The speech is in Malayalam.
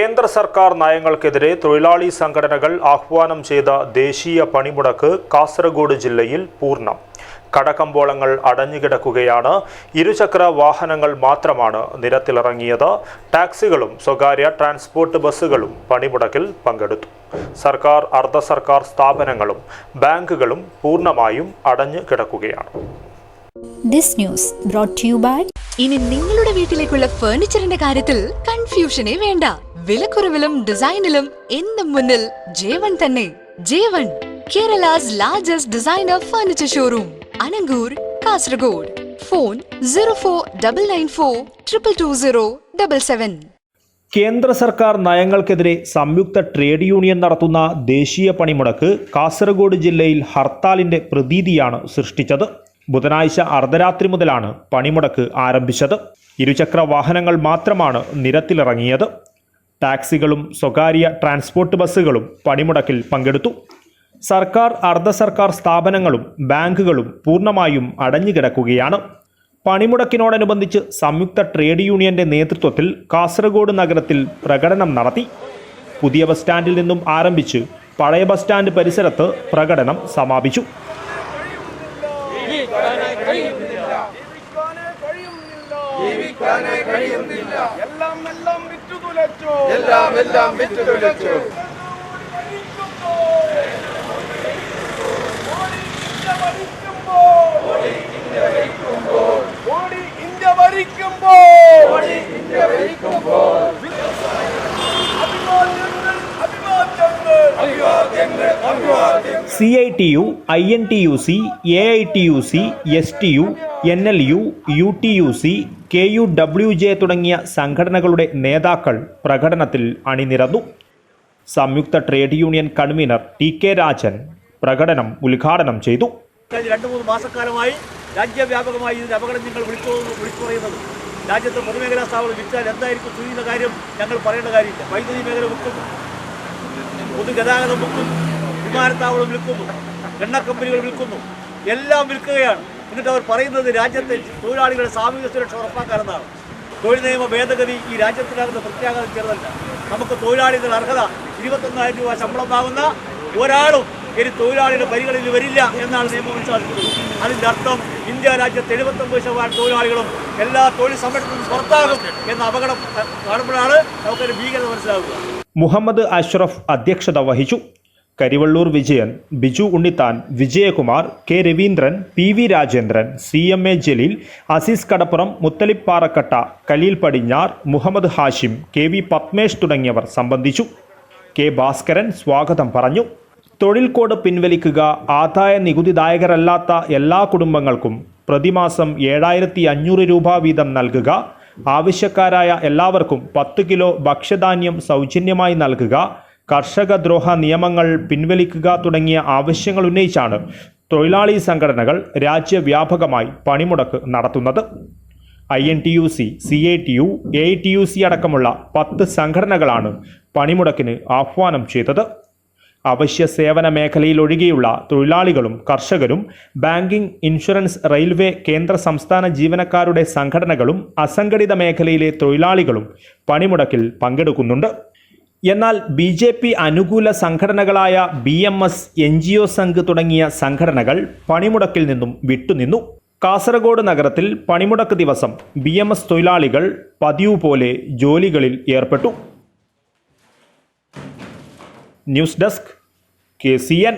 കേന്ദ്ര സർക്കാർ നയങ്ങൾക്കെതിരെ തൊഴിലാളി സംഘടനകൾ ആഹ്വാനം ചെയ്ത ദേശീയ പണിമുടക്ക് കാസർഗോഡ് ജില്ലയിൽ പൂർണം. കടകമ്പോളങ്ങൾ അടഞ്ഞുകിടക്കുകയാണ്. ഇരുചക്ര വാഹനങ്ങൾ മാത്രമാണ് നിരത്തിലിറങ്ങിയത്. ടാക്സികളും സ്വകാര്യ ട്രാൻസ്പോർട്ട് ബസ്സുകളും പണിമുടക്കിൽ പങ്കെടുത്തു. സർക്കാർ അർദ്ധ സർക്കാർ സ്ഥാപനങ്ങളും ബാങ്കുകളും പൂർണമായും അടഞ്ഞു കിടക്കുകയാണ് this news brought to you by ഇനി നിങ്ങളുടെ വീട്ടിലേക്കുള്ള ഫർണിച്ചറിന്റെ കാര്യത്തിൽ കൺഫ്യൂഷനേ വേണ്ട. വിലക്കുറവിലും ഡിസൈനിലും എന്നും മുന്നിൽ ജേവൺ തന്നെ. ജേവൺ Kerala's largest designer furniture showroom Anangoor Kasaragod. Phone zero four double nine four triple two zero double seven കേന്ദ്ര സർക്കാർ നയങ്ങൾക്കെതിരെ സംയുക്ത ട്രേഡ് യൂണിയൻ നടത്തുന്ന ദേശീയ പണിമുടക്ക് കാസർഗോഡ് ജില്ലയിൽ ഹർത്താലിന്റെ പ്രതീതിയാണ് സൃഷ്ടിച്ചത്. ബുധനാഴ്ച അർദ്ധരാത്രി മുതലാണ് പണിമുടക്ക് ആരംഭിച്ചത്. ഇരുചക്ര വാഹനങ്ങൾ മാത്രമാണ് നിരത്തിലിറങ്ങിയത്. ടാക്സികളും സ്വകാര്യ ട്രാൻസ്പോർട്ട് ബസ്സുകളും പണിമുടക്കിൽ പങ്കെടുത്തു. സർക്കാർ അർദ്ധ സർക്കാർ സ്ഥാപനങ്ങളും ബാങ്കുകളും പൂർണമായും അടഞ്ഞുകിടക്കുകയാണ്. പണിമുടക്കിനോടനുബന്ധിച്ച് സംയുക്ത ട്രേഡ് യൂണിയന്റെ നേതൃത്വത്തിൽ കാസർഗോഡ് നഗരത്തിൽ പ്രകടനം നടത്തി. പുതിയ ബസ് സ്റ്റാൻഡിൽ നിന്നും ആരംഭിച്ച് പഴയ ബസ് സ്റ്റാൻഡ് പരിസരത്ത് പ്രകടനം സമാപിച്ചു. ജീവിക്കാനേ കഴിയുന്നില്ല. എല്ലാം എല്ലാം വിറ്റു തുലച്ചു എല്ലാം എല്ലാം വിറ്റു തുലച്ചു Modi C I T U I N T U C A I T U C S T U N L U U T U C K U W J തുടങ്ങിയ സംഘടനകളുടെ നേതാക്കൾ പ്രകടനത്തിൽ അണിനിരന്നു. സംയുക്ത trade union convener T K Rajan പ്രകടനം ഉദ്ഘാടനം ചെയ്തു. രണ്ട് മൂന്ന് മാസക്കാലമായി രാജ്യവ്യാപകമായി ഇതിന്റെ അപകടം നിങ്ങൾ വിളിച്ചു വിളിച്ചു രാജ്യത്ത് പൊതുമേഖലാ സ്ഥാപനം വിറ്റാൽ എന്തായിരിക്കും ചെയ്യുന്ന കാര്യം ഞങ്ങൾ പറയേണ്ട കാര്യമില്ല. വൈദ്യുതി മേഖല വിൽക്കുന്നു പൊതുഗതാഗതം വിൽക്കുന്നു വിമാനത്താവളം വിൽക്കുന്നു എണ്ണ കമ്പനികൾ വിൽക്കുന്നു എല്ലാം വിൽക്കുകയാണ്. എന്നിട്ട് അവർ പറയുന്നത് രാജ്യത്തെ തൊഴിലാളികളുടെ സാമൂഹിക സുരക്ഷ ഉറപ്പാക്കാനെന്നാണ്. തൊഴിൽ നിയമ ഭേദഗതി ഈ രാജ്യത്തിനകത്ത് പ്രത്യാഘാതം ചെറുതല്ല നമുക്ക് തൊഴിലാളികളുടെ അർഹത ഇരുപത്തൊന്നായിരം രൂപ ശമ്പളം വാങ്ങുന്ന ഒരാളും ഇനി തൊഴിലാളിയുടെ പരിഗണനയിൽ വരില്ല എന്നാണ് നിയമം വിശ്വാസിക്കുന്നത്. അതിന്റെ അർത്ഥം ഇന്ത്യ രാജ്യത്ത് എഴുപത്തൊമ്പത് ശതമാനം തൊഴിലാളികളും എല്ലാ തൊഴിൽ സംരക്ഷണവും പുറത്താകും എന്ന അപകടം കാണുമ്പോഴാണ് നമുക്കൊരു ഭീകരത മനസ്സിലാവുക. മുഹമ്മദ് അഷ്റഫ് അധ്യക്ഷത വഹിച്ചു. Karivellur Vijayan Biju Unnithan Vijayakumar K Raveendran P V Rajendran C M A Jaleel Aziz Kadappuram Muthalipparakkatta Khaleel Padinjar Muhammad Hashim K V Padmesh തുടങ്ങിയവർ സംബന്ധിച്ചു. കെ ഭാസ്കരൻ സ്വാഗതം പറഞ്ഞു. തൊഴിൽ കോഡ് പിൻവലിക്കുക ആദായ നികുതിദായകരല്ലാത്ത എല്ലാ കുടുംബങ്ങൾക്കും പ്രതിമാസം ഏഴായിരത്തി അഞ്ഞൂറ് രൂപ വീതം നൽകുക. ആവശ്യക്കാരായ എല്ലാവർക്കും പത്ത് കിലോ ഭക്ഷ്യധാന്യം സൗജന്യമായി നൽകുക കർഷക ദ്രോഹ നിയമങ്ങൾ പിൻവലിക്കുക തുടങ്ങിയ ആവശ്യങ്ങൾ ഉന്നയിച്ചാണ് തൊഴിലാളി സംഘടനകൾ രാജ്യവ്യാപകമായി പണിമുടക്ക് നടത്തുന്നത്. I N T U C C A T U A T U C അടക്കമുള്ള പത്ത് സംഘടനകളാണ് പണിമുടക്കിന് ആഹ്വാനം ചെയ്തത്. അവശ്യ സേവന മേഖലയിൽ ഒഴികെയുള്ള തൊഴിലാളികളും കർഷകരും ബാങ്കിംഗ് ഇൻഷുറൻസ് റെയിൽവേ കേന്ദ്ര സംസ്ഥാന ജീവനക്കാരുടെ സംഘടനകളും അസംഘടിത മേഖലയിലെ തൊഴിലാളികളും പണിമുടക്കിൽ പങ്കെടുക്കുന്നുണ്ട്. എന്നാൽ ബി ജെ പി അനുകൂല സംഘടനകളായ B M S N G O Sangh തുടങ്ങിയ സംഘടനകൾ പണിമുടക്കിൽ നിന്നും വിട്ടുനിന്നു. കാസർഗോഡ് നഗരത്തിൽ പണിമുടക്ക് ദിവസം ബി എം എസ് തൊഴിലാളികൾ പതിവ് പോലെ ജോലികളിൽ ഏർപ്പെട്ടു. News desk K C N.